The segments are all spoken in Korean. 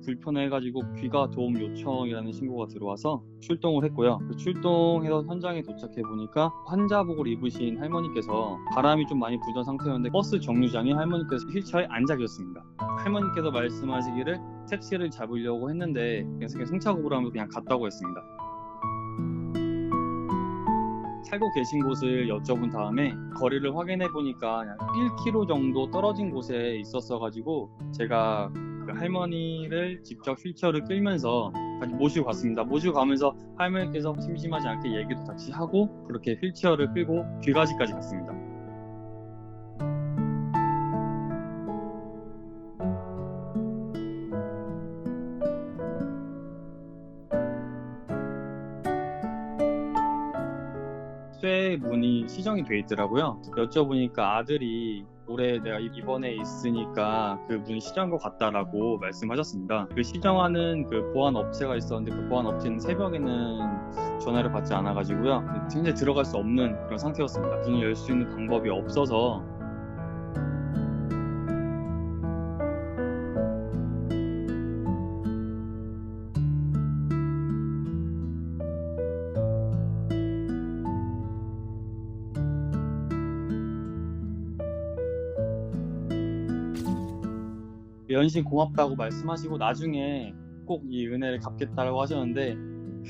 불편해가지고 귀가 도움 요청이라는 신고가 들어와서 출동을 했고요. 그 출동해서 현장에 도착해 보니까 환자복을 입으신 할머니께서 바람이 좀 많이 불던 상태였는데 버스 정류장에 할머니께서 휠체어에 앉아 계셨습니다. 할머니께서 말씀하시기를 택시를 잡으려고 했는데 그냥 승차급으로 하면서 그냥 갔다고 했습니다. 살고 계신 곳을 여쭤본 다음에 거리를 확인해 보니까 1km 정도 떨어진 곳에 있었어 가지고 제가 그 할머니를 직접 휠체어를 끌면서 같이 모시고 갔습니다. 모시고 가면서 할머니께서 심심하지 않게 얘기도 같이 하고 그렇게 휠체어를 끌고 귀가지까지 갔습니다. 쇠 문이 시정이 돼 있더라고요. 여쭤보니까 아들이 올해 내가 입원해 있으니까 그 문 시정한 것 같다라고 말씀하셨습니다. 그 시정하는 그 보안 업체가 있었는데 그 보안 업체는 새벽에는 전화를 받지 않아가지고요. 현재 들어갈 수 없는 그런 상태였습니다. 문을 열 수 있는 방법이 없어서 연신 고맙다고 말씀하시고 나중에 꼭 이 은혜를 갚겠다라고 하셨는데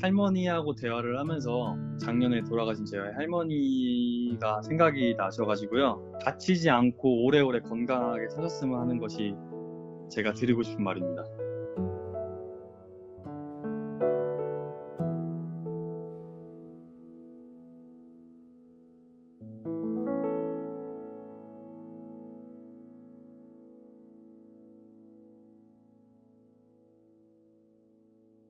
할머니하고 대화를 하면서 작년에 돌아가신 제 할머니가 생각이 나셔가지고요 다치지 않고 오래오래 건강하게 사셨으면 하는 것이 제가 드리고 싶은 말입니다.